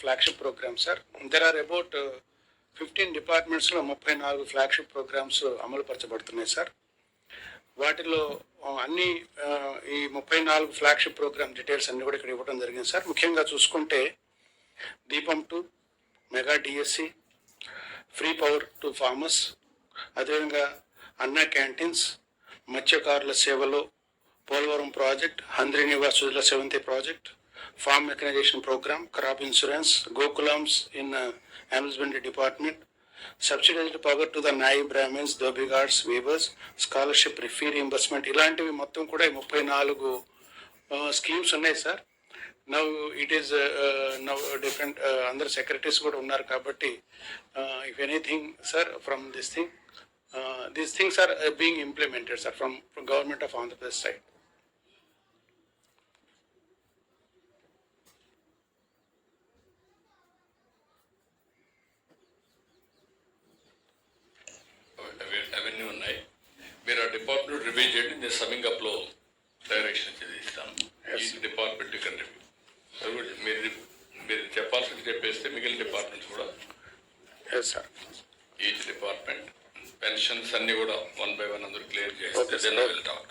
Flagship programme sir there are about fifteen డిపార్ట్మెంట్స్లో ముప్పై నాలుగు flagship programmes అమలుపరచబడుతున్నాయి sir వాటిలో అన్ని ఈ ముప్పై నాలుగు ఫ్లాగ్షిప్ ప్రోగ్రామ్ డీటెయిల్స్ అన్ని కూడా ఇక్కడ ఇవ్వడం జరిగింది సార్ ముఖ్యంగా చూసుకుంటే Deepam two mega DSC free power to farmers అదేవిధంగా అన్న క్యాంటీన్స్ మత్స్యకారుల సేవలో Polavaram project Handri నివాసుల Sujala seventh project farm mechanisation programme crop insurance Gokulams in amusement department subsidised power to the Nayee Brahmins దోబిగార్డ్స్ weavers scholarship fee reimbursement ఇలాంటివి మొత్తం కూడా ముప్పై నాలుగు schemes ఉన్నాయి sir now it is now different అందరు secretaries కూడా ఉన్నారు కాబట్టి if anything sir from this thing these things are being implemented sir from government of Andhra Pradesh side అవి- అవన్నీ ఉన్నాయి. మీరు ఆ డిపార్ట్మెంట్ రివ్యూ చేయండి. నేను సమింగ్ అప్లో డైరెక్షన్ ఈ డిపార్ట్మెంట్ ఇక్కడ రివ్యూ మీరు మీరు చెప్పాల్సింది చెప్పేస్తే మిగిలిన డిపార్ట్మెంట్స్ కూడా సార్ ఈచ్ డిపార్ట్మెంట్ పెన్షన్స్ అన్ని కూడా వన్ బై వన్ అందరూ క్లియర్ చేస్తే sir. Then will talk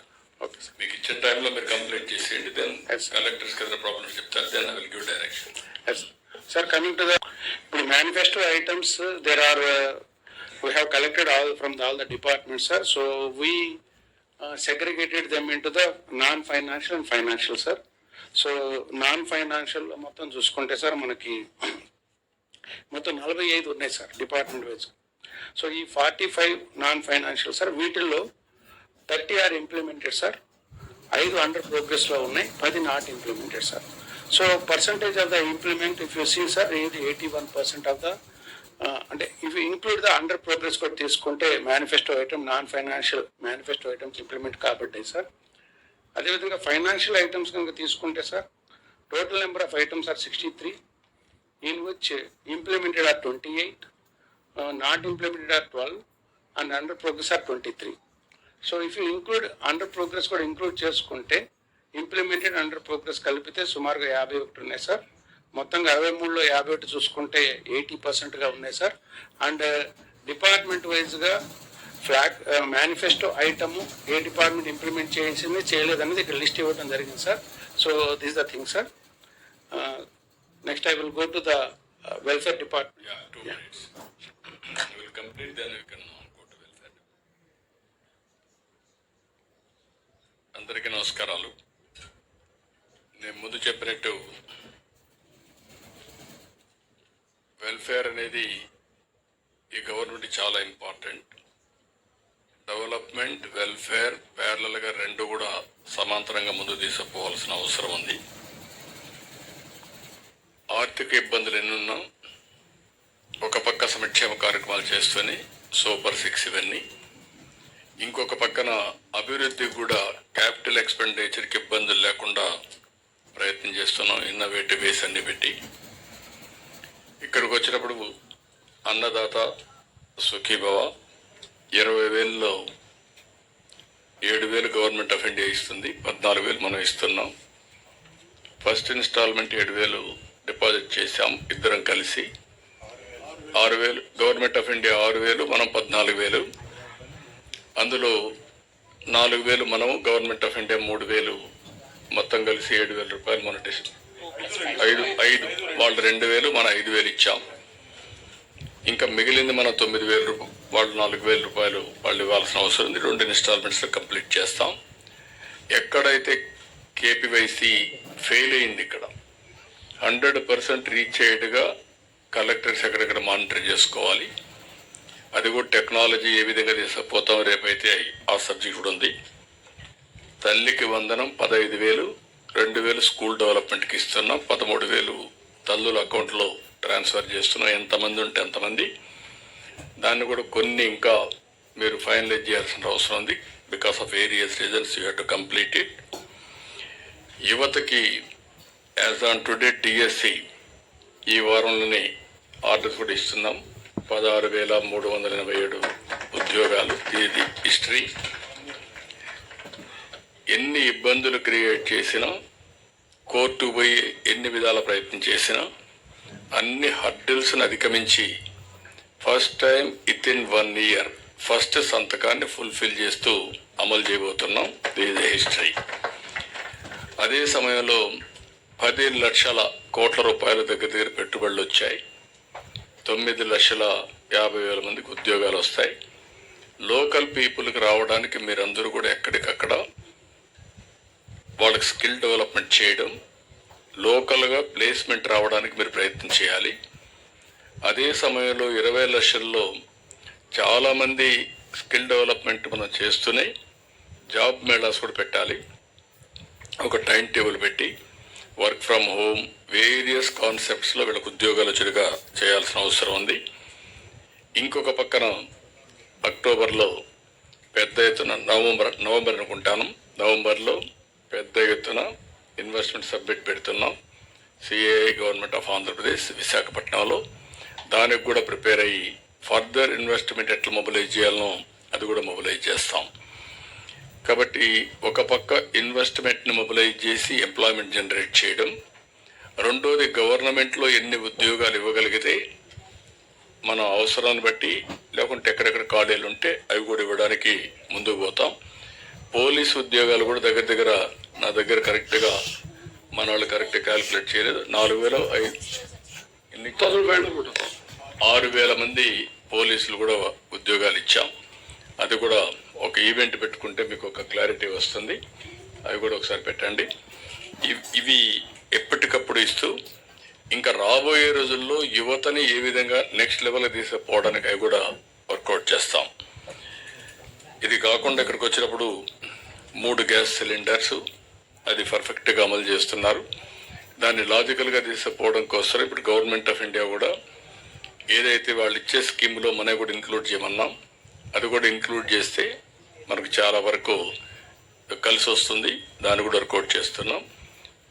sir మీకు ఇచ్చిన టైంలో మీరు కంప్లీట్ చేసేయండి. దెన్. కలెక్టర్స్ కింద ప్రాబ్లమ్స్ చెప్తారు. Then I will give direction. Sir, coming to the, ఇప్పుడు uh, there are, uh, we have collected all from the- all the departments, sir. So we uh, segregated them into the non-financial and financial, sir. So non financial మొత్తం చూసుకుంటే sir మనకి మొత్తం నలభై ఐదు ఉన్నాయి sir department wise so ఈ forty five non financial sir వీటిల్లో thirty are implemented sir ఐదు అండర్ ప్రోగ్రెస్లో ఉన్నాయి పది not implemented sir so percentage of the implement if you see sir ఇది eighty one percent of the అంటే if include the under progress కూడా తీసుకుంటే manifesto item non financial manifesto items implement కాబట్టి sir. అదేవిధంగా financial items కనుక తీసుకుంటే sir total number of items are sixty three in which implemented are twenty eight not implemented are twelve and under progress are twenty three so if you include under progress కూడా include చేసుకుంటే implemented under progress కలిపితే సుమారుగా యాభై ఒకటి ఉన్నాయి sir. మొత్తంగా అరవై మూడులో యాభై ఒకటి చూసుకుంటే ఎయిటీ పర్సెంట్గా ఉన్నాయి సార్. అండ్ డిపార్ట్మెంట్ వైజ్గా ఫ్లాగ్ మేనిఫెస్టో ఐటమ్ ఏ డిపార్ట్మెంట్ ఇంప్లిమెంట్ చేసింది చేయలేదనేది ఇక్కడ లిస్ట్ ఇవ్వడం జరిగింది sir. So this the thing sir next I will go to the welfare department yeah two minutes will complete then you can go to welfare అందరికీ నమస్కారాలు. నేను ముందు చెప్పినట్టు వెల్ఫేర్ అనేది ఈ గవర్నమెంట్ చాలా ఇంపార్టెంట్ డెవలప్మెంట్ వెల్ఫేర్ ప్యారలల్గా రెండు కూడా సమాంతరంగా ముందు తీసుకుపోవాల్సిన అవసరం ఉంది. ఆర్థిక ఇబ్బందులు ఎన్నున్నా ఒక పక్క సంక్షేమ కార్యక్రమాలు చేస్తూనే సూపర్ సిక్స్ ఇవన్నీ. ఇంకొక పక్కన అభివృద్ధి కూడా క్యాపిటల్ ఎక్స్పెండిచర్కి ఇబ్బందులు లేకుండా ప్రయత్నం చేస్తున్నాం. ఇన్నోవేటివ్ వేస్ అన్ని పెట్టి. ఇక్కడికి వచ్చినప్పుడు అన్నదాత సుఖీభవ ఇరవై వేలలో ఏడు వేలు గవర్నమెంట్ ఆఫ్ ఇండియా ఇస్తుంది పద్నాలుగు వేలు మనం ఇస్తున్నాం. ఫస్ట్ ఇన్స్టాల్మెంట్ ఏడు వేలు డిపాజిట్ చేశాం ఇద్దరం కలిసి. ఆరు వేలు గవర్నమెంట్ ఆఫ్ ఇండియా ఆరు వేలు మనం పద్నాలుగు వేలు. అందులో నాలుగు వేలు మనము గవర్నమెంట్ ఆఫ్ ఇండియా మూడు వేలు మొత్తం కలిసి ఏడు వేల రూపాయలు మొన్నటి ఐదు ఐదు. వాళ్ళు రెండు వేలు మన ఐదు వేలు ఇచ్చాం. ఇంకా మిగిలింది మనం తొమ్మిది వేలు రూపాయలు వాళ్ళు నాలుగు వేల రూపాయలు వాళ్ళు ఇవ్వాల్సిన అవసరం ఉంది. రెండు ఇన్స్టాల్మెంట్స్లో కంప్లీట్ చేస్తాం. ఎక్కడైతే కేపీవైసీ ఫెయిల్ అయింది ఇక్కడ హండ్రెడ్ పర్సెంట్ రీచ్ అయ్యేట్టుగా కలెక్టర్స్ ఎక్కడెక్కడ మానిటర్ చేసుకోవాలి. అది కూడా టెక్నాలజీ ఏ విధంగా తీసుకుపోతాం రేపైతే ఆ సబ్జెక్ట్ కూడా ఉంది. తల్లికి వందనం పదహైదు వేలు రెండు వేలు స్కూల్ డెవలప్మెంట్కి ఇస్తున్నాం పదమూడు వేలు తల్లుల అకౌంట్లో ట్రాన్స్ఫర్ చేస్తున్నాం. ఎంతమంది ఉంటే ఎంతమంది దాన్ని కూడా కొన్ని ఇంకా మీరు ఫైనలైజ్ చేయాల్సిన అవసరం ఉంది. Because of various reasons you have to complete it యువతకి యాజ్ ఆన్ టుడే డిఎస్సి ఈ వారంలోనే ఆర్డర్స్ కూడా ఇస్తున్నాం. పదహారు వేల మూడు వందల ఎనభై ఏడు ఉద్యోగాలు ఇది హిస్టరీ ఎన్ని ఇబ్బందులు క్రియేట్ చేసినా కోర్టు పోయి ఎన్ని విధాల ప్రయత్నం చేసినా అన్ని హర్డిల్స్ని అధిగమించి first time it in one year first సంతకాన్ని ఫుల్ఫిల్ చేస్తూ అమలు చేయబోతున్నాం ఇది హిస్టరీ. అదే సమయంలో పది లక్షల కోట్ల రూపాయల దగ్గర దగ్గర పెట్టుబడులు వచ్చాయి. తొమ్మిది లక్షల యాభై వేల మందికి ఉద్యోగాలు వస్తాయి. లోకల్ పీపుల్కి రావడానికి మీరందరూ కూడా ఎక్కడికక్కడ వాళ్ళకి స్కిల్ డెవలప్మెంట్ చేయడం లోకల్గా ప్లేస్మెంట్ రావడానికి మీరు ప్రయత్నం చేయాలి. అదే సమయంలో ఇరవై లక్షల్లో చాలామంది స్కిల్ డెవలప్మెంట్ మనం చేస్తూనే జాబ్ మేళాస్ కూడా పెట్టాలి. ఒక టైం టేబుల్ పెట్టి వర్క్ ఫ్రమ్ హోమ్ వేరియస్ కాన్సెప్ట్స్లో వీళ్ళకి ఉద్యోగాలు చురుగా చేయాల్సిన అవసరం ఉంది. ఇంకొక పక్కన అక్టోబర్లో పెద్ద ఎత్తున నవంబర్ నవంబర్ అనుకుంటాను. నవంబర్లో పెద్ద ఎత్తున ఇన్వెస్ట్మెంట్ సబ్మిట్ పెడుతున్నాం. సిఏఐ గవర్నమెంట్ ఆఫ్ ఆంధ్రప్రదేశ్ విశాఖపట్నంలో దానికి కూడా ప్రిపేర్ అయ్యి ఫర్దర్ ఇన్వెస్ట్మెంట్ ఎట్లా మొబిలైజ్ చేయాలనో అది కూడా మొబిలైజ్ చేస్తాం. కాబట్టి ఒక పక్క ఇన్వెస్ట్మెంట్ని మొబిలైజ్ చేసి ఎంప్లాయ్మెంట్ జనరేట్ చేయడం. రెండోది గవర్నమెంట్లో ఎన్ని ఉద్యోగాలు ఇవ్వగలిగితే మన అవసరాన్ని బట్టి లేకుంటే ఎక్కడెక్కడ ఖాళీలు ఉంటే అవి కూడా ఇవ్వడానికి ముందుకు పోతాం. పోలీస్ ఉద్యోగాలు కూడా దగ్గర దగ్గర నా దగ్గర కరెక్ట్గా మన వాళ్ళు కరెక్ట్ క్యాలిక్యులేట్ చేయలేదు. నాలుగు వేల ఐదు ఎన్ని ఆరు వేల మంది పోలీసులు కూడా ఉద్యోగాలు ఇచ్చాం. అది కూడా ఒక ఈవెంట్ పెట్టుకుంటే మీకు ఒక క్లారిటీ వస్తుంది. అవి కూడా ఒకసారి పెట్టండి. ఇవి ఎప్పటికప్పుడు ఇస్తూ ఇంకా రాబోయే రోజుల్లో యువతని ఏ విధంగా నెక్స్ట్ లెవెల్ తీసుకుపోవడానికి అవి కూడా వర్కౌట్ చేస్తాం. ఇది కాకుండా ఇక్కడికి వచ్చినప్పుడు మూడు గ్యాస్ సిలిండర్స్ అది పర్ఫెక్ట్గా అమలు చేస్తున్నారు. దాన్ని లాజికల్గా తీసుకుపోవడం కోసం ఇప్పుడు గవర్నమెంట్ ఆఫ్ ఇండియా కూడా ఏదైతే వాళ్ళు ఇచ్చే స్కీమ్లో మనం కూడా ఇంక్లూడ్ చేయమన్నాం. అది కూడా ఇంక్లూడ్ చేస్తే మనకు చాలా వరకు కలిసి వస్తుంది. దాన్ని కూడా వర్కౌట్ చేస్తున్నాం.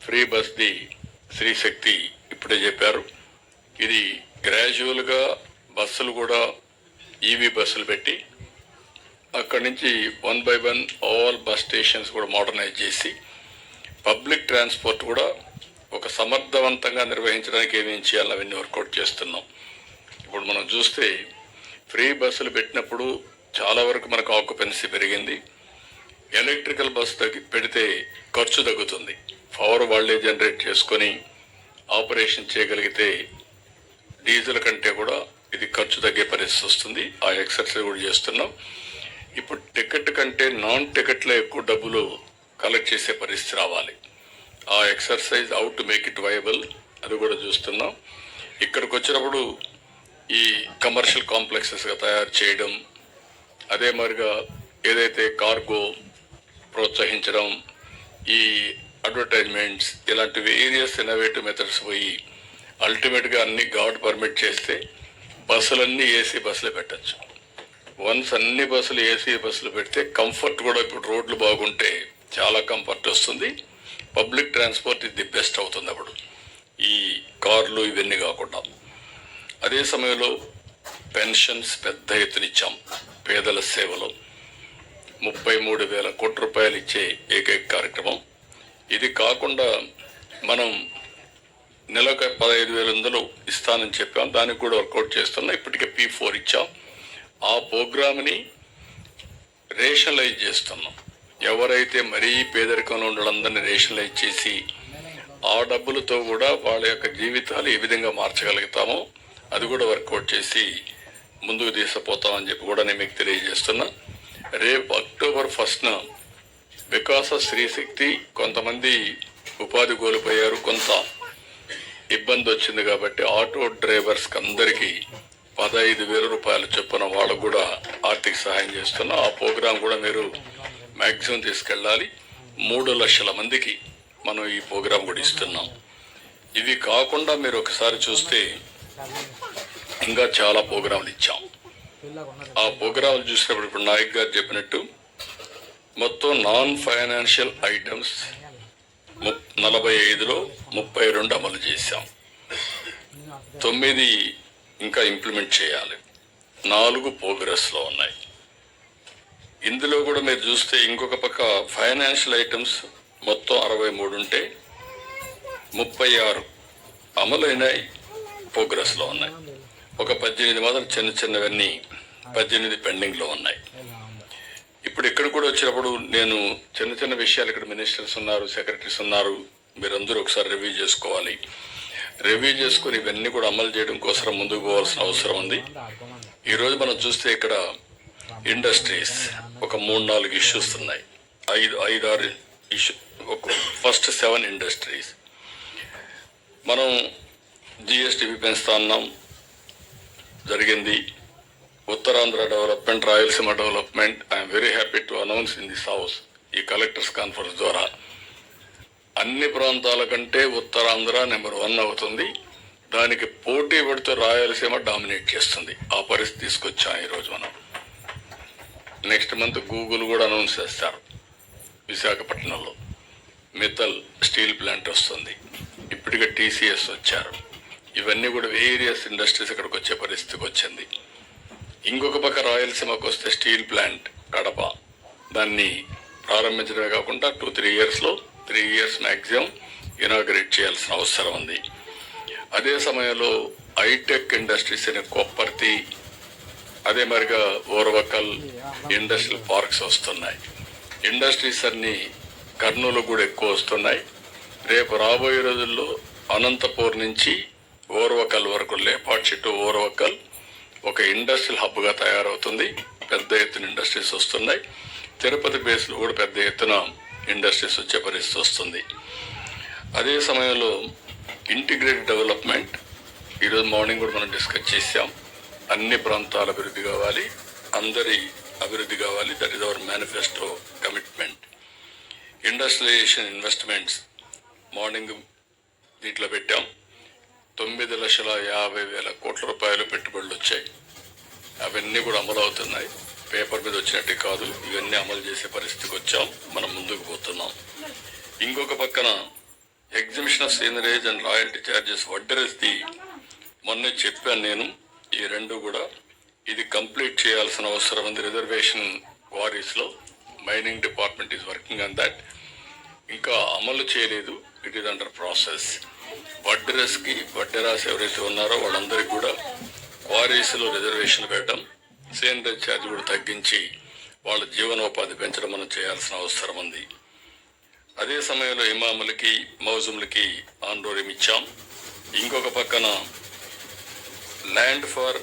ఫ్రీ బస్ది స్త్రీ శక్తి ఇప్పుడే చెప్పారు. ఇది గ్రాడ్యువల్గా బస్సులు కూడా ఈవీ బస్సులు పెట్టి అక్కడి నుంచి one by one all bus stations కూడా మోడర్నైజ్ చేసి పబ్లిక్ ట్రాన్స్పోర్ట్ కూడా ఒక సమర్థవంతంగా నిర్వహించడానికి ఏమేం చేయాలని అవన్నీ వర్కౌట్ చేస్తున్నాం. ఇప్పుడు మనం చూస్తే ఫ్రీ బస్సులు పెట్టినప్పుడు చాలా వరకు మనకు ఆక్యుపెన్సీ పెరిగింది. ఎలక్ట్రికల్ బస్ తగ్గి పెడితే ఖర్చు తగ్గుతుంది. పవర్ వాళ్ళే జనరేట్ చేసుకొని ఆపరేషన్ చేయగలిగితే డీజిల్ కంటే కూడా ఇది ఖర్చు తగ్గే పరిస్థితి వస్తుంది. ఆ ఎక్సర్సైజ్ కూడా చేస్తున్నాం. ఇప్పుడు టికెట్ కంటే నాన్ టికెట్లో ఎక్కువ డబ్బులు కలెక్ట్ చేసే పరిస్థితి రావాలి. ఆ exercise out to make it viable అది కూడా చూస్తున్నాం. ఇక్కడికి వచ్చినప్పుడు ఈ కమర్షియల్ కాంప్లెక్సెస్గా తయారు చేయడం అదే మరిగా ఏదైతే కార్గో ప్రోత్సహించడం ఈ అడ్వర్టైజ్మెంట్స్ ఇలాంటి వేరియస్ ఇన్నోవేటివ్ మెథడ్స్ పోయి అల్టిమేట్గా అన్ని గాడ్ పర్మిట్ చేస్తే బస్సులన్నీ ఏసీ బస్సులు పెట్టచ్చు. వన్స్ అన్ని బస్సులు ఏసీ బస్సులు పెడితే కంఫర్ట్ కూడా ఇప్పుడు రోడ్లు బాగుంటే చాలా కంఫర్ట్ వస్తుంది. పబ్లిక్ ట్రాన్స్పోర్ట్ ఇది ది బెస్ట్ అవుతుంది అప్పుడు. ఈ కార్లు ఇవన్నీ కాకుండా. అదే సమయంలో పెన్షన్స్ పెద్ద ఎత్తున ఇచ్చాం. పేదల సేవలో ముప్పై మూడు వేల కోట్ల రూపాయలు ఇచ్చే ఏకైక కార్యక్రమం. ఇది కాకుండా మనం నెలకు పదహైదు వేల వందలు ఇస్తానని చెప్పాం. దానికి కూడా వర్కౌట్ చేస్తున్నాం. ఇప్పటికే పీ ఫోర్ ఇచ్చాం. ఆ ప్రోగ్రామ్ని రేషనలైజ్ చేస్తున్నాం. ఎవరైతే మరీ పేదరికంలో ఉన్న రేషనలైజ్ చేసి ఆ డబ్బులతో కూడా వాళ్ళ యొక్క జీవితాలు ఏ విధంగా మార్చగలుగుతామో అది కూడా వర్కౌట్ చేసి ముందుకు తీసుకుపోతామని చెప్పి కూడా నేను మీకు తెలియజేస్తున్నా. రేపు అక్టోబర్ ఫస్ట్న వికాస స్త్రీశక్తి కొంతమంది ఉపాధి కోల్పోయారు కొంత ఇబ్బంది వచ్చింది కాబట్టి ఆటో డ్రైవర్స్కి అందరికీ పదహైదు వేల రూపాయలు చొప్పున వాళ్ళకు కూడా ఆర్థిక సహాయం చేస్తున్నాం. ఆ ప్రోగ్రాం కూడా మీరు మ్యాక్సిమం తీసుకెళ్ళాలి. మూడు లక్షల మందికి మనం ఈ ప్రోగ్రాం కూడా ఇస్తున్నాం. ఇవి కాకుండా మీరు ఒకసారి చూస్తే ఇంకా చాలా ప్రోగ్రాంలు ఇచ్చాం. ఆ ప్రోగ్రాంలు చూసినప్పుడు ఇప్పుడు నాయక్ గారు చెప్పినట్టు మొత్తం నాన్ ఫైనాన్షియల్ ఐటమ్స్ ము- నలభై ఐదులో ముప్పై రెండు అమలు చేశాం. తొమ్మిది ఇంకా ఇంప్లిమెంట్ చేయాలి. నాలుగు ప్రోగ్రెస్లో ఉన్నాయి. ఇందులో కూడా మీరు చూస్తే ఇంకొక పక్క ఫైనాన్షియల్ ఐటమ్స్ మొత్తం అరవై మూడు ఉంటే ముప్పై ఆరు అమలైన ప్రోగ్రెస్లో ఉన్నాయి. ఒక పద్దెనిమిది మాత్రం చిన్న చిన్నవన్నీ పద్దెనిమిది పెండింగ్లో ఉన్నాయి. ఇప్పుడు ఇక్కడ కూడా వచ్చినప్పుడు నేను చిన్న చిన్న విషయాలు ఇక్కడ మినిస్టర్స్ ఉన్నారు సెక్రటరీస్ ఉన్నారు మీరందరూ ఒకసారి రివ్యూ చేసుకోవాలి. రివ్యూ చేసుకుని ఇవన్నీ కూడా అమలు చేయడం కోసం ముందుకు పోవాల్సిన అవసరం ఉంది. ఈరోజు మనం చూస్తే ఇక్కడ ఇండస్ట్రీస్ ఒక మూడు నాలుగు ఇష్యూస్ ఉన్నాయి. ఐదు ఐదు ఆరు ఇష్యూ ఒక ఫస్ట్ సెవెన్ ఇండస్ట్రీస్. మనం జిఎస్టిపి పెంచుతా ఉన్నాం. జరిగింది Uttarandhra development Rayalaseema development. I'm very happy to announce in this house ఈ కలెక్టర్స్ కాన్ఫరెన్స్ ద్వారా. అన్ని ప్రాంతాల కంటే ఉత్తరాంధ్ర నెంబర్ వన్ అవుతుంది. దానికి పోటీ పడితే రాయలసీమ డామినేట్ చేస్తుంది. ఆ పరిస్థితి తీసుకొచ్చాం ఈరోజు మనం. నెక్స్ట్ మంత్ గూగుల్ కూడా అనౌన్స్ చేస్తారు. విశాఖపట్నంలో మిథల్ స్టీల్ ప్లాంట్ వస్తుంది. ఇప్పటికే టీసీఎస్ వచ్చారు. ఇవన్నీ కూడా వేరియస్ ఇండస్ట్రీస్ ఇక్కడికి వచ్చే పరిస్థితికి వచ్చింది. ఇంకొక పక్క రాయలసీమకు వస్తే స్టీల్ ప్లాంట్ కడప. దాన్ని ప్రారంభించడమే కాకుండా టూ త్రీ ఇయర్స్లో త్రీ ఇయర్స్ మ్యాక్సిమం ఇనాగ్రేట్ చేయాల్సిన అవసరం ఉంది. అదే సమయంలో హైటెక్ ఇండస్ట్రీస్ అనే కొప్పర్తి అదే మరిగా ఓర్వకల్ ఇండస్ట్రియల్ పార్క్స్ వస్తున్నాయి. ఇండస్ట్రీస్ అన్ని కర్నూలు కూడా ఎక్కువ వస్తున్నాయి. రేపు రాబోయే రోజుల్లో అనంతపూర్ నుంచి ఓర్వకల్ వరకు లేపాట్ చెట్టు ఓర్వకల్ ఒక ఇండస్ట్రియల్ హబ్గా తయారవుతుంది. పెద్ద ఎత్తున ఇండస్ట్రీస్ వస్తున్నాయి. తిరుపతి బేస్లో కూడా పెద్ద ఎత్తున ఇండస్ట్రీస్ వచ్చే పరిస్థితి వస్తుంది. అదే సమయంలో ఇంటిగ్రేటెడ్ డెవలప్మెంట్ ఈరోజు మార్నింగ్ కూడా మనం డిస్కస్ చేసాం అన్ని ప్రాంతాల అభివృద్ధి కావాలి అందరి అభివృద్ధి కావాలి. That is our manifesto commitment industrialisation investments morning దీంట్లో పెట్టాం. తొమ్మిది లక్షల యాభై వేల కోట్ల రూపాయలు పెట్టుబడులు వచ్చాయి. అవన్నీ కూడా అమలు అవుతున్నాయి. పేపర్ మీద వచ్చినట్టు కాదు ఇవన్నీ అమలు చేసే పరిస్థితికి వచ్చాం. మనం ముందుకు పోతున్నాం. ఇంకొక పక్కన exhibition of seigniorage and royalty charges వడ్డరేస్ది మొన్నే చెప్పాను నేను ఈ రెండు కూడా ఇది కంప్లీట్ చేయాల్సిన అవసరం ఉంది. Reservation క్వారీస్లో mining department is working on that. ఇంకా అమలు చేయలేదు. It is under process. వడ్డరస్కి వడ్డరాస్ ఎవరైతే ఉన్నారో వాళ్ళందరికీ కూడా క్వారీస్లో రిజర్వేషన్ పెట్టడం సిలిండర్ ఛార్జ్ కూడా తగ్గించి వాళ్ళ జీవనోపాధి పెంచడం మనం చేయాల్సిన అవసరం ఉంది. అదే సమయంలో ఇమాములకి మౌజుములకి ఆందోళన ఇచ్చాం. ఇంకొక పక్కన ల్యాండ్ ఫర్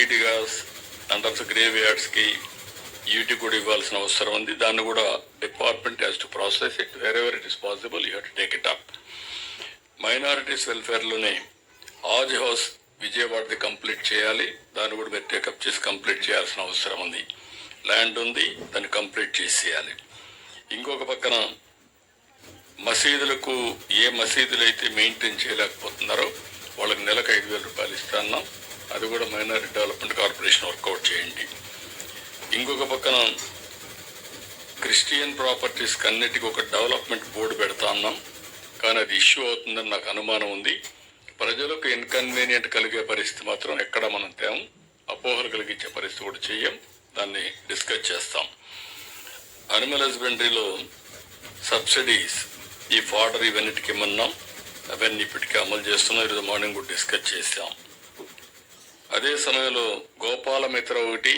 ఈడిగాస్ అండర్స్ గ్రేవ్ యార్డ్స్కి ఈటి కూడా ఇవ్వాల్సిన అవసరం ఉంది. దాన్ని కూడా department has to process it wherever it is possible you to take it up minorities వెల్ఫేర్లోనే Aaj house విజయవాడది కంప్లీట్ చేయాలి. దాన్ని కూడా మీరు టేకప్ చేసి కంప్లీట్ చేయాల్సిన అవసరం ఉంది. ల్యాండ్ ఉంది దాన్ని కంప్లీట్ చేసేయాలి. ఇంకొక పక్కన మసీదులకు ఏ మసీదులు అయితే మెయింటైన్ చేయలేకపోతున్నారో వాళ్ళకి నెలకు ఐదు వేల రూపాయలు ఇస్తాన్నాం అది కూడా మైనారిటీ డెవలప్మెంట్ కార్పొరేషన్ వర్కౌట్ చేయండి. ఇంకొక పక్కన క్రిస్టియన్ ప్రాపర్టీస్ అన్నిటికీ ఒక డెవలప్మెంట్ బోర్డు పెడతా ఉన్నాం కానీ అది ఇష్యూ అవుతుందని నాకు అనుమానం ఉంది. ప్రజలకు ఇన్కన్వీనియంట్ కలిగే పరిస్థితి మాత్రం ఎక్కడ మనం తేము అపోహలు కలిగించే పరిస్థితి కూడా చెయ్యం దాన్ని డిస్కస్ చేస్తాం. అనిమల్ హస్బెండరీలో సబ్సిడీస్ ఈ ఫాడర్ ఇవన్నిటికి ఇమ్మన్నాం అవన్నీ ఇప్పటికీ అమలు చేస్తున్నాం ఈరోజు మార్నింగ్ కూడా డిస్కస్ చేసాం అదే సమయంలో గోపాల మిత్ర ఒకటి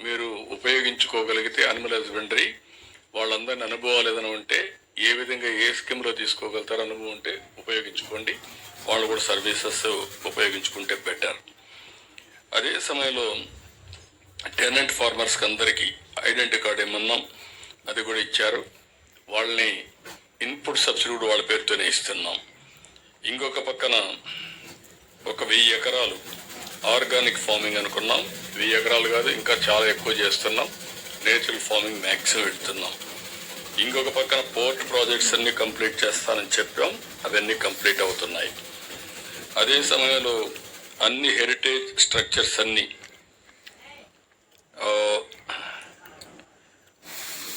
మీరు ఉపయోగించుకోగలిగితే అనిమల్ హస్బెండరీ వాళ్ళందరిని అనుభవాలు ఏదైనా ఉంటే ఏ విధంగా ఏ స్కీమ్లో తీసుకోగలుగుతారో అనుభవం ఉంటే ఉపయోగించుకోండి. వాళ్ళు కూడా సర్వీసెస్ ఉపయోగించుకుంటే బెటర్ అదే సమయంలో టెనెంట్ ఫార్మర్స్కి అందరికీ ఐడెంటిటీ కార్డు ఏమన్నాం అది కూడా ఇచ్చారు. వాళ్ళని ఇన్పుట్ సబ్సిడీ కూడా వాళ్ళ పేరుతోనే ఇస్తున్నాం. ఇంకొక పక్కన ఒక వెయ్యి ఎకరాలు ఆర్గానిక్ ఫార్మింగ్ అనుకున్నాం. వెయ్యి ఎకరాలు కాదు ఇంకా చాలా ఎక్కువ చేస్తున్నాం. నేచురల్ ఫార్మింగ్ మ్యాక్సిమం పెడుతున్నాం. ఇంకొక పక్కన పోర్ట్ ప్రాజెక్ట్స్ అన్ని కంప్లీట్ చేస్తానని చెప్పాం. అవన్నీ కంప్లీట్ అవుతున్నాయి. అదే సమయంలో అన్ని హెరిటేజ్ స్ట్రక్చర్స్ అన్ని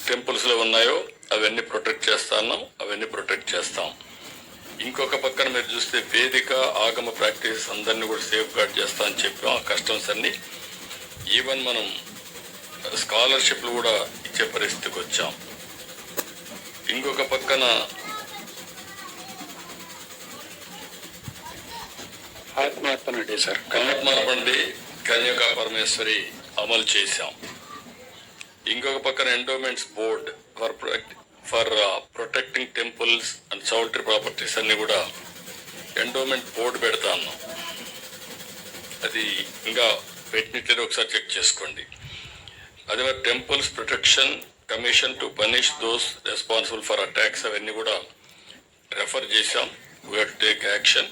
టెంపుల్స్లో ఉన్నాయో అవన్నీ ప్రొటెక్ట్ చేస్తాను అవన్నీ ప్రొటెక్ట్ చేస్తాం. ఇంకొక పక్కన మీరు చూస్తే వేదిక ఆగమ ప్రాక్టీస్ అందరినీ కూడా సేఫ్ గార్డ్ చేస్తా అని చెప్పాం ఆ కస్టమ్స్ అన్ని. ఈవెన్ మనం స్కాలర్షిప్లు కూడా ఇచ్చే పరిస్థితికి వచ్చాం. ఇంకొక పక్కన ఆత్మార్పణ డే సార్. కన్యాకుమారి కన్యకా పరమేశ్వరి అమలు చేశాం. ఇంకొక పక్కన endowments board for for protecting temples and సౌల్టరీ properties అన్ని కూడా ఎండోమెంట్ బోర్డు పెడతాను. అది ఇంకా పెట్టినట్లేదు ఒకసారి చెక్ చేసుకోండి. అదే మరి temples protection commission to punish those responsible for attacks అవన్నీ కూడా రెఫర్ చేశాం. We take action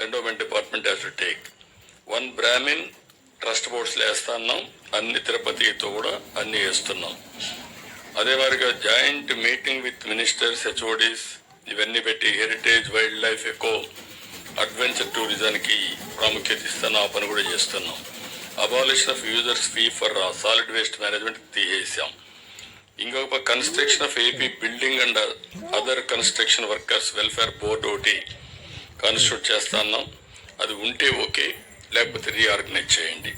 endowment department has to take one Brahmin trust boards వేస్తున్నాం. అన్ని తిరుపతితో కూడా అన్ని వేస్తున్నాం. అదే వారిగా joint meeting with ministers HODs ఇవన్నీ పెట్టి heritage wild life eco adventure టూరిజానికి ప్రాముఖ్యత ఇస్తున్న. ఆ పని కూడా చేస్తున్నాం. Abolition of users fee for solid waste management తీసేసాం. ఇంకొక construction of AP building and other construction workers welfare board ఒకటి కాన్స్టిట్యూట్ చేస్తున్నాం అది ఉంటే ఓకే లేకపోతే రీఆర్గనైజ్ చేయండి.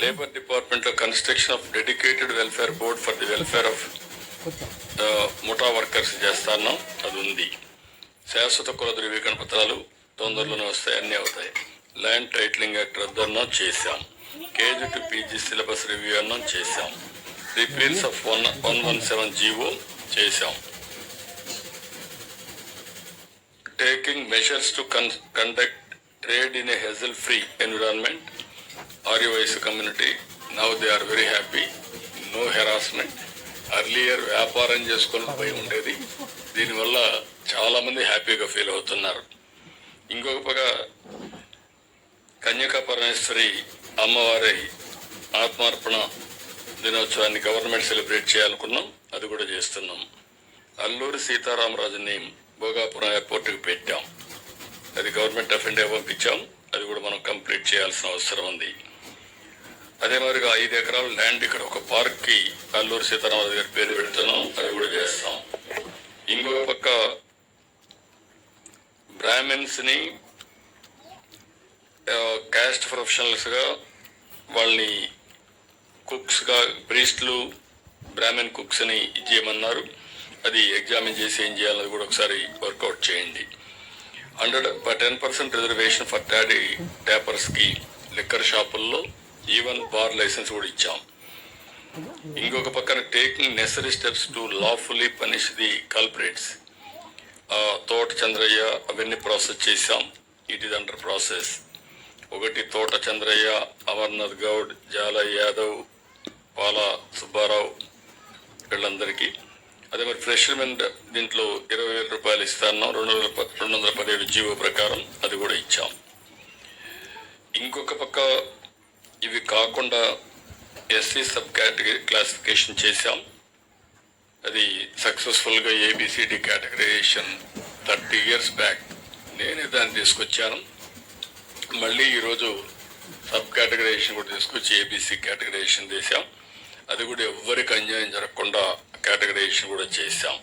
లేబర్ డిపార్ట్మెంట్లో construction of dedicated welfare board for the welfare of ముఠా వర్కర్స్ చేస్తున్నాం అది ఉంది. శాశ్వత కుల ధృవీకరణ పత్రాలు తొందరలోనే వస్తాయి అన్నీ అవుతాయి. ల్యాండ్ టైటిలింగ్ యాక్ట్ రద్దు అన్నం చేశాం. KG to PG syllabus review అన్నం చేశాం. Repeals of one one one seven GO చేశాం. Taking measures to conduct trade in a hassle free environment Aryavysyas community now they are very happy no harassment earlier వ్యాపారం చేసుకోవడం పోయి ఉండేది దీనివల్ల చాలా మంది హ్యాపీగా ఫీల్ అవుతున్నారు. ఇంకొక పక్క కన్యకా పరమేశ్వరి అమ్మవారి ఆత్మార్పణ దినోత్సవాన్ని గవర్నమెంట్ సెలబ్రేట్ చేయాలనుకున్నాం. అది కూడా చేస్తున్నాం. అల్లూరి సీతారామరాజు నేమ్ భోగాపురం ఎయిర్పోర్ట్కి పెట్టాం. అది గవర్నమెంట్ ఆఫ్ ఇండియా పంపించాం. అది కూడా మనం కంప్లీట్ చేయాల్సిన అవసరం ఉంది. అదే మాదిరిగా ఐదు ఎకరాల ల్యాండ్ ఇక్కడ ఒక పార్క్కి అల్లూరు సీతారామరాజు గారి పేరు పెడుతున్నాం. అది కూడా చేస్తాం. ఇంకొక పక్క బ్రాహ్మిన్స్ని క్యాస్ట్ ప్రొఫెషనల్స్గా వాళ్ళని కుక్స్గా ప్రీస్ట్లు బ్రాహ్మణ్ కుక్స్ని ఇచ్చేయమన్నారు. అది ఎగ్జామిన్ చేసి ఏం చేయాలన్నది కూడా ఒకసారి వర్కౌట్ చేయండి. Hundred ten percent reservation for toddy ట్యాపర్స్కి liquor షాపుల్లో ఈవెన్ బార్ లైసెన్స్ కూడా ఇచ్చాం. ఇంకొక పక్కన taking necessary steps to lawfully punish the culprits Thota Chandraiah అవన్నీ ప్రాసెస్ చేశాం. ఇట్ ఈస్ అండర్ ప్రాసెస్ ఒకటి తోట చంద్రయ్య అమర్నాథ్ గౌడ్ జాల యాదవ్ పాల సుబ్బారావు వీళ్ళందరికీ అదే మరి ఫ్రెష్మెన్ దీంట్లో ఇరవై వేల రూపాయలు ఇస్తాన్నాం. రెండు వందల ప- రెండు వందల పదిహేడు జీవో ప్రకారం అది కూడా ఇచ్చాం. ఇంకొక పక్క ఇవి కాకుండా ఎస్సీ సబ్ కేటగిరీ క్లాసిఫికేషన్ చేశాం. అది సక్సెస్ఫుల్గా A B C D categorisation thirty years back నేనే దాన్ని తీసుకొచ్చాను. మళ్ళీ ఈరోజు సబ్ కేటగరైజేషన్ కూడా తీసుకొచ్చి ఏబిసి కేటగరైజేషన్ చేశాం. అది కూడా ఎవరికి అన్యాయం జరగకుండా కేటగరైజేషన్ కూడా చేశాం.